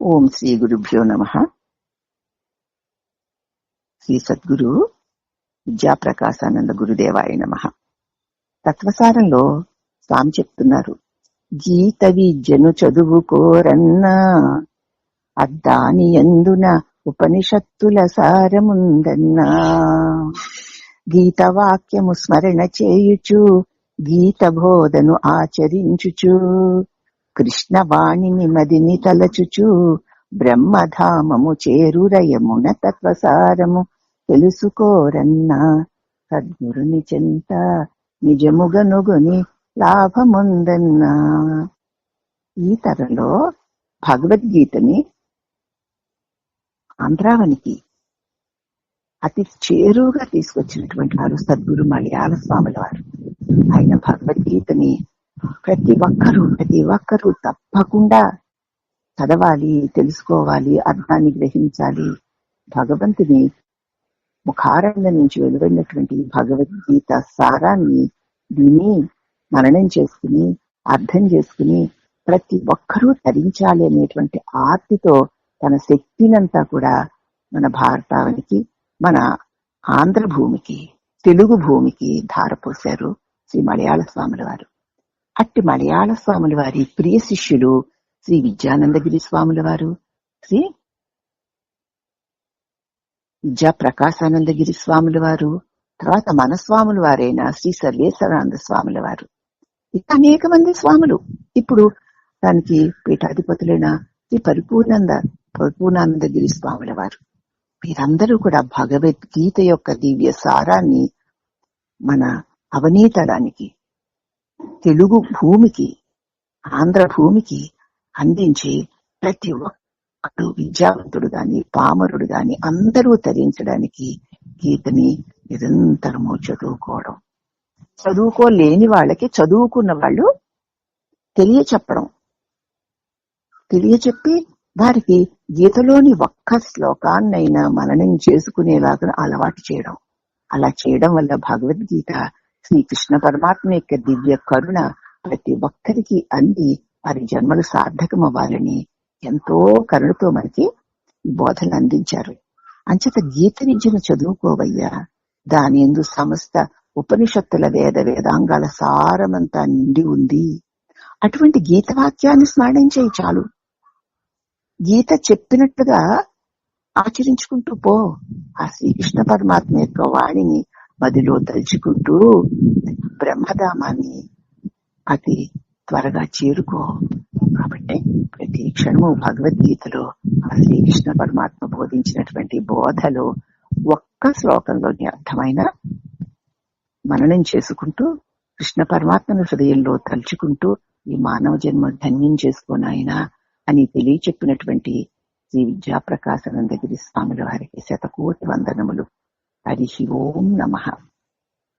ఓం శ్రీ గురుభ్యో నమ. శ్రీ సద్గురు విద్యాప్రకాశానంద గురుదేవాయ నమ. తత్వసారంలో స్వామి చెప్తున్నారు గీత విద్యను చదువుకోరన్నా అద్దాని ఎందున ఉపనిషత్తుల సారముందన్నా. గీత వాక్యము స్మరణ చేయుచు గీత బోధను ఆచరించుచు కృష్ణవాణిని మదిని తలచుచు బ్రహ్మధామము చేరురయమున తత్వసారము. తెలుసుకోరన్నా సద్గురుని చెంత నిజముగనుగుని లాభముందన్నా. ఈ తరలో భగవద్గీతని ఆంధ్రావనికి అతి చేరువుగా తీసుకొచ్చినటువంటి వారు సద్గురు మలయాళ స్వాముల వారు. ఆయన భగవద్గీతని ప్రతి ఒక్కరూ ప్రతి ఒక్కరూ తప్పకుండా చదవాలి తెలుసుకోవాలి అర్థాన్ని గ్రహించాలి. భగవంతుని ముఖారంగ నుంచి వెలువడినటువంటి భగవద్గీత సారాన్ని విని మననం చేసుకుని అర్థం చేసుకుని ప్రతి ఒక్కరూ తరించాలి అనేటువంటి ఆర్తితో తన శక్తినంతా కూడా మన భారతానికి మన ఆంధ్ర భూమికి తెలుగు భూమికి ధారపోశారు శ్రీ మలయాళ స్వాముల వారు. అట్టి మలయాళ స్వాముల వారి ప్రియ శిష్యులు శ్రీ విద్యానందగిరి స్వాముల వారు శ్రీ విద్యా ప్రకాశానందగిరి స్వాముల వారు తర్వాత మన స్వాముల వారైన శ్రీ సర్వేశ్వరానంద స్వాముల వారు. ఇంకా అనేక మంది స్వాములు. ఇప్పుడు దానికి పీఠాధిపతులైన శ్రీ పరిపూర్ణంద పరిపూర్ణానందగిరి స్వాముల వారు. వీరందరూ కూడా భగవద్గీత యొక్క దివ్య సారాన్ని మన అవనీతడానికి తెలుగు భూమికి ఆంధ్ర భూమికి అందించి ప్రతి ఒక్కడు విద్యావంతుడు గాని పామరుడు గాని అందరూ తరించడానికి గీతని నిరంతరము చదువుకోవడం. చదువుకోలేని వాళ్ళకి చదువుకున్న వాళ్ళు తెలియచెప్పడం. తెలియచెప్పి వారికి గీతలోని ఒక్క శ్లోకాన్నైనా మననం చేసుకునేలాగా అలవాటు చేయడం. అలా చేయడం వల్ల భగవద్గీత శ్రీకృష్ణ పరమాత్మ యొక్క దివ్య కరుణ ప్రతి ఒక్కరికి అంది. వారి జన్మలు సార్థకం అవ్వాలని ఎంతో కరుణతో మనకి బోధనలు అందించారు. అంచేత గీత విద్యను చదువుకోవయ్యా. దాని ఎందు సమస్త ఉపనిషత్తుల వేద వేదాంగాల సారమంతా నిండి ఉంది. అటువంటి గీత వాక్యాన్ని స్మరణం చేయి చాలు. గీత చెప్పినట్టుగా ఆచరించుకుంటూ పో. ఆ శ్రీకృష్ణ పరమాత్మ యొక్క వాణిని మదిలో తలుచుకుంటూ బ్రహ్మధామాన్ని అతి త్వరగా చేరుకో. కాబట్టి ప్రతి క్షణము భగవద్గీతలో శ్రీకృష్ణ పరమాత్మ బోధించినటువంటి బోధలు ఒక్క శ్లోకంలోని అర్థమైన మననం చేసుకుంటూ కృష్ణ పరమాత్మను హృదయంలో తలుచుకుంటూ ఈ మానవ జన్మ ధన్యం చేసుకోనాయన అని తెలియచెప్పినటువంటి శ్రీ విద్యాప్రకాశానందగిరి స్వాముల వారికి శతకోటి వందనములు. హరి ఓం నమ